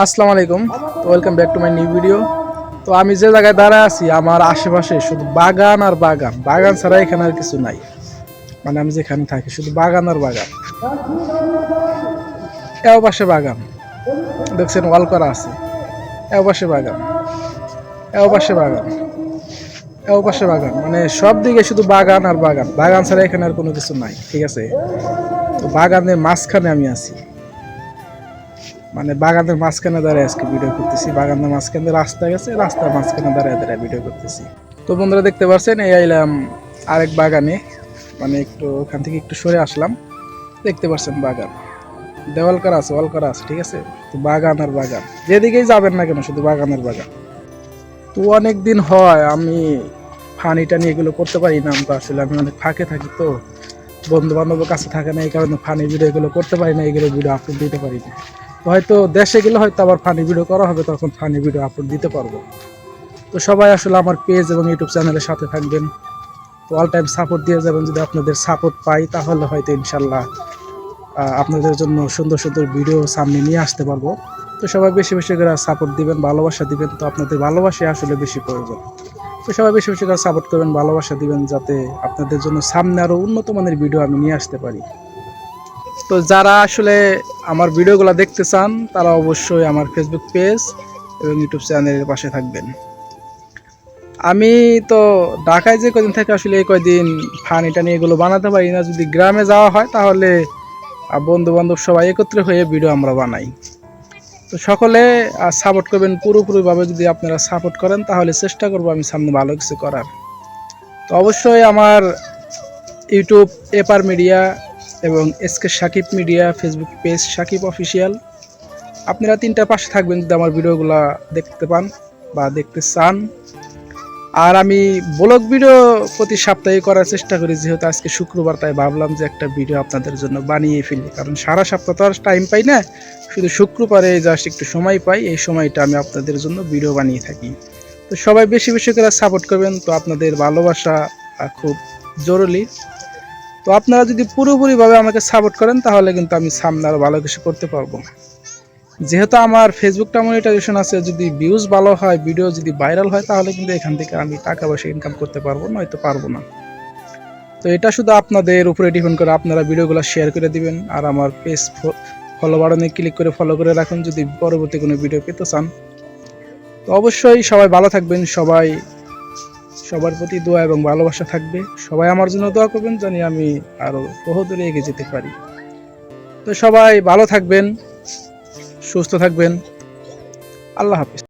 আসসালামু আলাইকুম। Welcome back to my new video তো আমি যে জায়গায় দাঁড়ায় আছি, আমার আশেপাশে শুধু বাগান আর বাগান। বাগান ছাড়া এখানে আর কিছু নাই। মানে আমি যেখানে থাকি, শুধু বাগান আর বাগান। এও পাশে বাগান। দেখছেন, ওয়াল করা আছে। এও পাশে বাগান। এও পাশে বাগান। এও পাশে বাগান। মানে সব দিকে শুধু বাগান আর বাগান। বাগান ছাড়া এখানে আর কোনো কিছু নাই। ঠিক আছে? তো বাগানের মাঝখানে আমি আছি। মানে বাগানের মাঝখানে দাঁড়িয়ে আজকে ভিডিও করতেছি। বাগানের মাঝখানে রাস্তা গেছে, রাস্তার মাঝখানে দাঁড়িয়ে দাঁড়িয়ে ভিডিও করতেছি। তো বন্ধুরা দেখতে পাচ্ছেন এই আইলাম আরেক বাগানে। মানে একটু ওখান থেকে একটু সরে আসলাম। দেখতে পাচ্ছেন বাগান। দেওয়াল করা আছে, ওয়াল করা আছে, ঠিক আছে? তো বাগান আর বাগান। যেদিকেই যাবেন না কেন, শুধু বাগানের বাগান। তো অনেক দিন হয় আমি ফানি টানি এগুলো করতে পারি না তো আসলে আমি অনেক ফাঁকে থাকি তো। বন্ধু বান্ধবের কাছে থাকে না, এই কারণে ফানি ভিডিও এগুলো করতে পারি না, এগুলো ভিডিও আপলোড দিতে পারি না। হয়তো দেশে গেলে হয়তো আবার ফানি ভিডিও করা হবে, তখন ফানি ভিডিও আপলোড দিতে পারব। তো সবাই আসলে আমার পেজ এবং ইউটিউব চ্যানেলের সাথে থাকবেন। তো অল টাইম সাপোর্ট দিয়ে যাবেন, যদি আপনাদের সাপোর্ট পাই, তাহলে হয়তো ইনশাল্লাহ আপনাদের জন্য সুন্দর সুন্দর ভিডিও সামনে নিয়ে আসতে পারব। তো সবাই বেশি বেশি করে সাপোর্ট দিবেন, ভালোবাসা দিবেন, তো আপনাদের ভালোবাসা আসলে বেশি প্রয়োজন। তো সবাই বেশি বেশি করে সাপোর্ট করবেন, ভালোবাসা দিবেন, যাতে আপনাদের জন্য সামনে আরও উন্নত মানের ভিডিও আমি নিয়ে আসতে পারি। তো যারা আসলে আমার ভিডিওগুলো দেখতে চান, তারা অবশ্যই আমার ফেসবুক পেজ এবং ইউটিউব চ্যানেলের পাশে থাকবেন। আমি তো ঢাকায় যে কদিন থেকে আসলে এই কয়দিন ফানি টানি এগুলো বানাতে পারি না, যদি গ্রামে যাওয়া হয় তাহলে বন্ধু বান্ধব সবাই একত্রে হয়ে ভিডিও আমরা বানাই। তো সকলে সাপোর্ট করবেন পুরোপুরিভাবে যদি আপনারা সাপোর্ট করেন, তাহলে চেষ্টা করব আমি সামনে ভালো কিছু করার। তো অবশ্যই আমার ইউটিউব এপার মিডিয়া এবং SK Sakib media Facebook page Sakib official. আপনারা তিনটা পাশে থাকবেন যদি আমার ভিডিওগুলো দেখতে পান বা দেখতে চান। আর আমি ব্লগ ভিডিও প্রতি সপ্তাহে করার চেষ্টা করি, যেহেতু আজকে শুক্রবার, তাই ভাবলাম যে একটা ভিডিও আপনাদের জন্য বানিয়ে ফেলি। কারণ সারা সপ্তাহ তো আর টাইম পাই না, শুধু শুক্রবারে জাস্ট একটু সময় পাই, এই সময়টা আমি আপনাদের জন্য ভিডিও বানিয়ে থাকি। তো সবাই বেশি বেশি করে সাপোর্ট করবেন, তো আপনাদের ভালোবাসা খুব জরুরি। তো আপনারা যদি পুরোপুরিভাবে আমাকে সাপোর্ট করেন, তাহলে কিন্তু আমি সামনে আরও ভালো কিছু করতে পারব। যেহেতু আমার ফেসবুকটা মনিটাইজেশন আছে, যদি ভিউজ ভালো হয় ভিডিও যদি ভাইরাল হয়, তাহলে কিন্তু এখান থেকে আমি টাকা পয়সা ইনকাম করতে পারব, নয়তো পারব না। তো এটা শুধু আপনাদের উপরে ডিপেন্ড করে, আপনারা ভিডিওগুলো শেয়ার করে দিবেন, আর আমার পেজ ফলো বাটনে ক্লিক করে ফলো করে রাখুন, যদি পরবর্তী কোনো ভিডিও পেতে চান। তো অবশ্যই সবাই ভালো থাকবেন, সবাই সবার প্রতি দোয়া এবং ভালোবাসা থাকবে। সবাই আমার জন্য দোয়া করবেন জানি আমি আরও বহুদূরে এগিয়ে যেতে পারি। তো সবাই ভালো থাকবেন, সুস্থ থাকবেন। আল্লাহ হাফিজ।